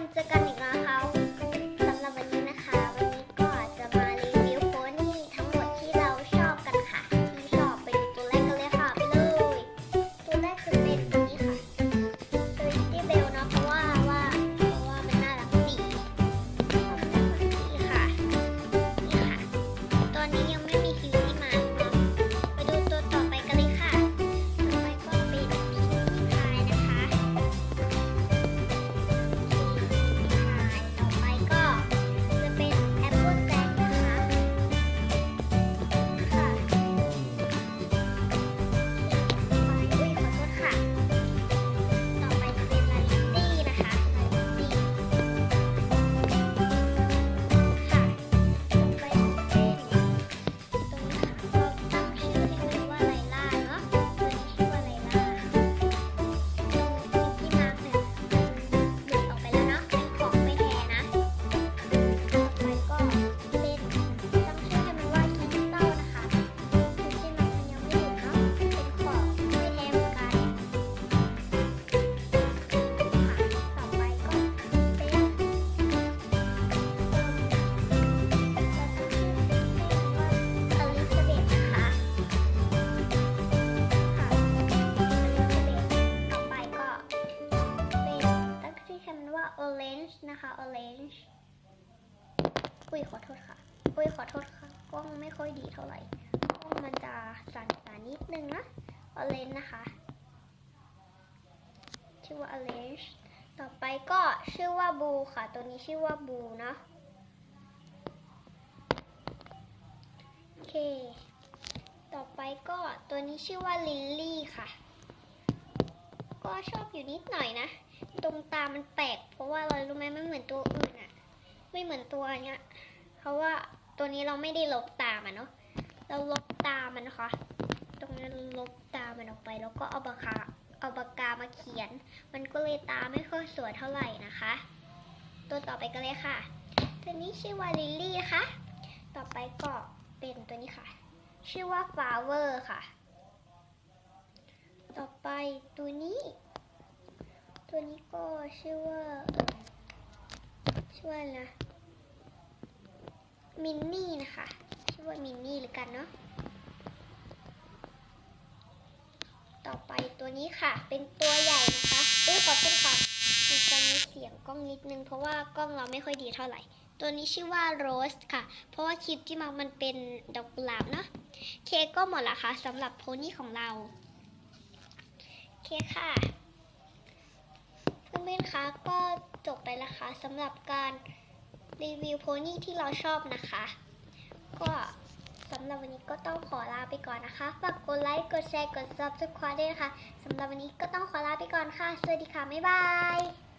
คนเจอ นะคะ orange อุ้ยขอโทษค่ะ อุ้ยขอโทษค่ะ กล้องไม่ค่อยดีเท่าไหร่ กล้องมันจะสั่นๆนิดนึงนะ orange นะคะ ชื่อว่า orange ต่อไปก็ชื่อว่า blue ค่ะ ตัวนี้ชื่อว่า blue เนอะโอเค ต่อไปก็ตัวนี้ชื่อว่าลิลลี่ค่ะ ก็ชอบอยู่นิดหน่อยนะ ตรงตามันแปลก เพราะว่าอะไรรู้ไหมไม่เหมือนตัวอื่นอะไม่เหมือนตัวเนี้ย เพราะว่าตัวนี้เราไม่ได้ลบตามันเนาะ เราลบตามันนะคะ ตรงนี้ลบตามันออกไป แล้วก็เอาปากกาเอาปากกามาเขียน มันก็เลยตาไม่ค่อยสวยเท่าไหร่นะคะ ตัวต่อไปกันเลยค่ะ ตัวนี้ชื่อว่าลิลลี่นะคะ ต่อไปก็เป็นตัวนี้ค่ะ ชื่อว่า flower ค่ะ ต่อไปตัวนี้ ตัวนี้ก็ชื่อว่าชื่อว่าอะไรนะมินนี่นะคะ ชื่อว่ามินนี่หรือกันเนาะต่อไปตัวนี้ค่ะ เป็นตัวใหญ่นะคะเอ้ยขอโทษค่ะมันจะมีเสียงกล้องนิดนึง เพราะว่ากล้องเราไม่ค่อยดีเท่าไหร่ ตัวนี้ชื่อว่าโรสค่ะ เพราะว่าคลิปที่มามันเป็นดอกกุหลาบเนาะเคกก็หมดละค่ะสำหรับโพนี่ของเรา เคค่ะเพื่อนๆคะก็จบไปแล้วค่ะสำหรับการรีวิวโพนี่ที่เราชอบนะคะ ก็สำหรับวันนี้ก็ต้องขอลาไปก่อนนะคะฝากกดไลค์กดแชร์กด subscribe ด้วยนะคะสำหรับวันนี้ก็ต้องขอลาไปก่อนค่ะ สวัสดีค่ะ บ๊ายบาย